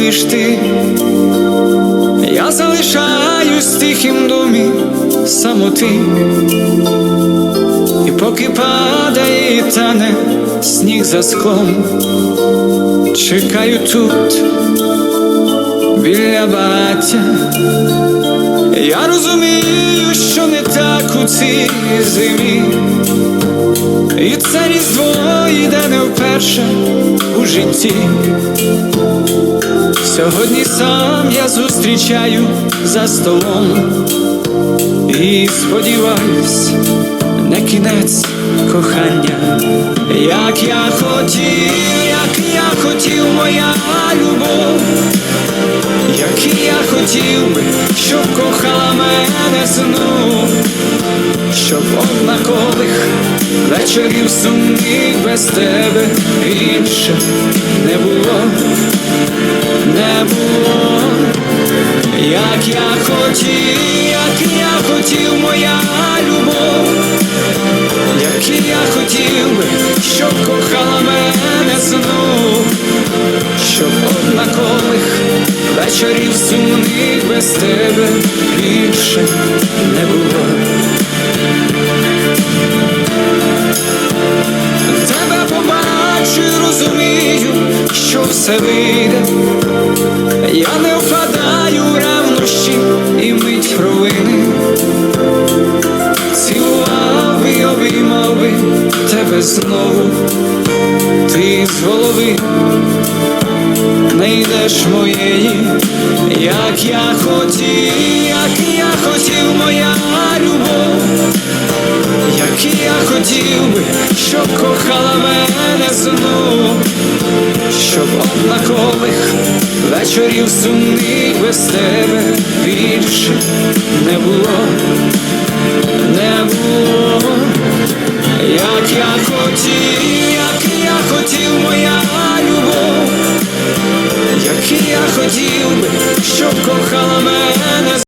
як ти, я залишаюсь в тихім домі самоти, і поки падає і тане сніг за склом, чекаю тут біля багаття. Я розумію, що не так у цій зимі, і це різдво йде не вперше у житті. Сьогодні сам я зустрічаю за столом. І сподіваюсь, не кінець кохання, як я хотів, як я хотів, моя любов, як я хотів би, щоб кохала мене знов, щоб однакових вечорів сумних без тебе більше не було, було, як я хотів, як я хотів, моя любов, як і я хотів би, щоб кохала мене знов, щоб однакових вечорів сумних без тебе більше не було. Тебе побачу розумію, що все вийде. Я не впадаю в і мить провини. Цілував і обіймав би тебе знову, ти з голови не йдеш моєї, як я хотів, як я хотів, моя любов, як я хотів би, щоб кохала мене знов, щоб однакових вечорів сумних без тебе більше не було, не було, як я хотів, як я хотів, моя любов, як я хотів би, щоб кохала мене.